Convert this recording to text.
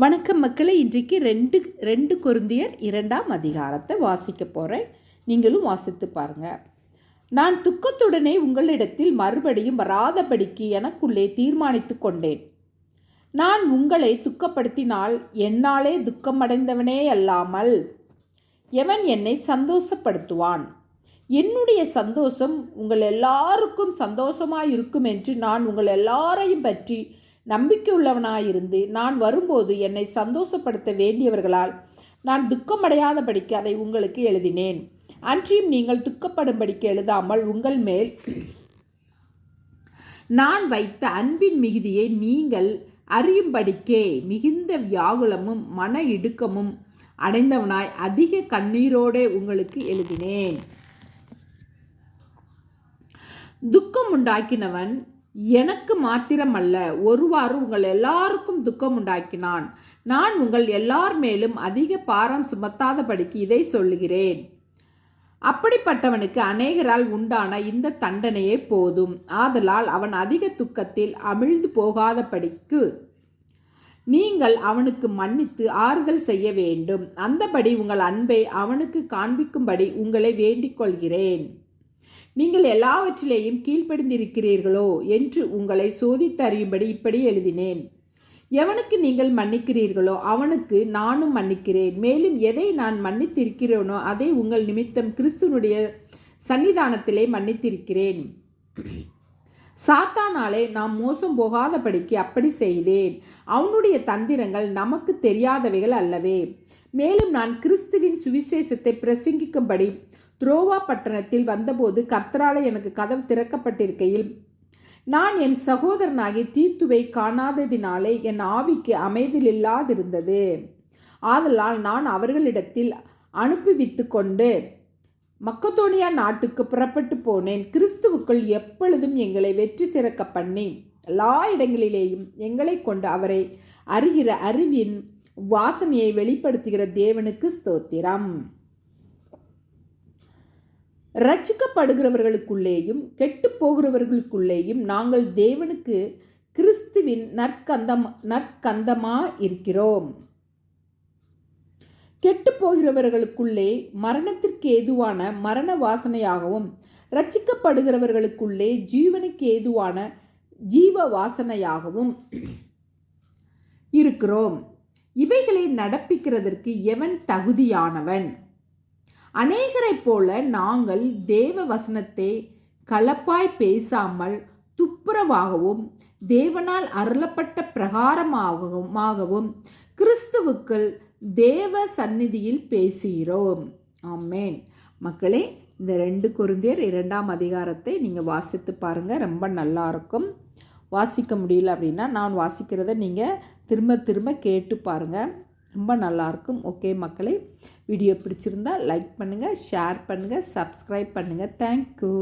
வணக்கம் மக்களை இன்றைக்கு ரெண்டு ரெண்டு குருந்தியர் இரண்டாம் அதிகாரத்தை வாசிக்க போகிறேன் நீங்களும் வாசித்து பாருங்கள் நான் துக்கத்துடனே உங்களிடத்தில் மறுபடியும் வராதபடிக்கு எனக்குள்ளே தீர்மானித்து கொண்டேன். நான் உங்களை துக்கப்படுத்தினால் என்னாலே துக்கமடைந்தவனே அல்லாமல் எவன் என்னை சந்தோஷப்படுத்துவான்? என்னுடைய சந்தோஷம் உங்கள் எல்லாருக்கும் சந்தோஷமாக இருக்கும் என்று நான் உங்கள் எல்லாரையும் பற்றி நம்பிக்கையுள்ளவனாயிருந்து நான் வரும்போது என்னை சந்தோஷப்படுத்த வேண்டியவர்களால் நான் துக்கமடையாதபடிக்கு அதை உங்களுக்கு எழுதினேன். அன்றியும் நீங்கள் துக்கப்படும்படிக்கு எழுதாமல் உங்கள் மேல் நான் வைத்த அன்பின் மிகுதியை நீங்கள் அறியும்படிக்கே மிகுந்த வியாகுலமும் மன இடுக்கமும் அடைந்தவனாய் அதிக கண்ணீரோடே உங்களுக்கு எழுதினேன். துக்கம் உண்டாக்கினவன் எனக்கு மாத்திரமல்ல ஒருவாறு உங்கள் எல்லாருக்கும் துக்கம் உண்டாக்கினான். நான் உங்கள் எல்லார் மேலும் அதிக பாரம் சுமத்தாதபடிக்கு இதை சொல்லுகிறேன். அப்படிப்பட்டவனுக்கு அநேகரால் உண்டான இந்த தண்டனையே போதும். ஆதலால் அவன் அதிக துக்கத்தில் அமிழ்ந்து போகாதபடிக்கு நீங்கள் அவனுக்கு மன்னித்து ஆறுதல் செய்ய வேண்டும். அந்தபடி உங்கள் அன்பை அவனுக்கு காண்பிக்கும்படி உங்களை வேண்டிக் கொள்கிறேன். நீங்கள் எல்லாவற்றிலேயும் கீழ்ப்படிந்திருக்கிறீர்களோ என்று உங்களை சோதித்தறியும்படி இப்படி எழுதினேன். எவனுக்கு நீங்கள் மன்னிக்கிறீர்களோ அவனுக்கு நானும் மன்னிக்கிறேன். மேலும் எதை நான் மன்னித்திருக்கிறேனோ அதை உங்கள் நிமித்தம் கிறிஸ்துனுடைய சன்னிதானத்திலே மன்னித்திருக்கிறேன். சாத்தானாலே நாம் மோசம் போகாதபடிக்கு அப்படி செய்தேன். அவனுடைய தந்திரங்கள் நமக்கு தெரியாதவைகள் அல்லவே. மேலும் நான் கிறிஸ்துவின் சுவிசேஷத்தை பிரசங்கிக்கும்படி துரோவா பட்டணத்தில் வந்தபோது கர்த்தரால எனக்கு கதவு திறக்கப்பட்டிருக்கையில் நான் என் சகோதரனாகி தீத்துவை காணாததினாலே என் ஆவிக்கு அமைதியில்லாதிருந்தது. ஆதலால் நான் அவர்களிடத்தில் அனுப்பிவித்து கொண்டு மக்கத்தோனியா நாட்டுக்கு புறப்பட்டு போனேன். கிறிஸ்துவுக்குள் எப்பொழுதும் எங்களை வெற்றி சிறக்க பண்ணி எல்லா இடங்களிலேயும் எங்களை கொண்டு அவரை அறிகிற அறிவின் வாசனையை வெளிப்படுத்துகிற தேவனுக்கு ஸ்தோத்திரம். ரச்சிக்கப்படுகிறவர்களுக்குள்ளேயும் கெட்டு போகிறவர்களுக்குள்ளேயும் நாங்கள் தேவனுக்கு கிறிஸ்துவின் நற்கந்தம் நற்கந்தமாக இருக்கிறோம். கெட்டு போகிறவர்களுக்குள்ளே மரணத்திற்கு ஏதுவான மரண வாசனையாகவும் ரச்சிக்கப்படுகிறவர்களுக்குள்ளே ஜீவனுக்கு ஏதுவான ஜீவ வாசனையாகவும் இருக்கிறோம். இவைகளை நடப்பிக்கிறதற்கு எவன் தகுதியானவன்? அநேகரைப் போல நாங்கள் தேவ வசனத்தை கலப்பாய் பேசாமல் துப்புரவாகவும் தேவனால் அருளப்பட்ட பிரகாரமாகவும் கிறிஸ்துவுக்கள் தேவ சந்நிதியில் பேசுகிறோம். ஆமேன். மக்களே இந்த ரெண்டு குருந்தியர் இரண்டாம் அதிகாரத்தை நீங்கள் வாசித்து பாருங்கள் ரொம்ப நல்லா இருக்கும் வாசிக்க முடியல அப்படின்னா நான் வாசிக்கிறத நீங்கள் திரும்ப திரும்ப கேட்டு பாருங்கள் ரொம்ப நல்லாயிருக்கும் ஓகே மக்களே வீடியோ பிடிச்சிருந்தா லைக் பண்ணுங்கள் ஷேர் பண்ணுங்கள் சப்ஸ்கிரைப் பண்ணுங்கள் தேங்க்யூ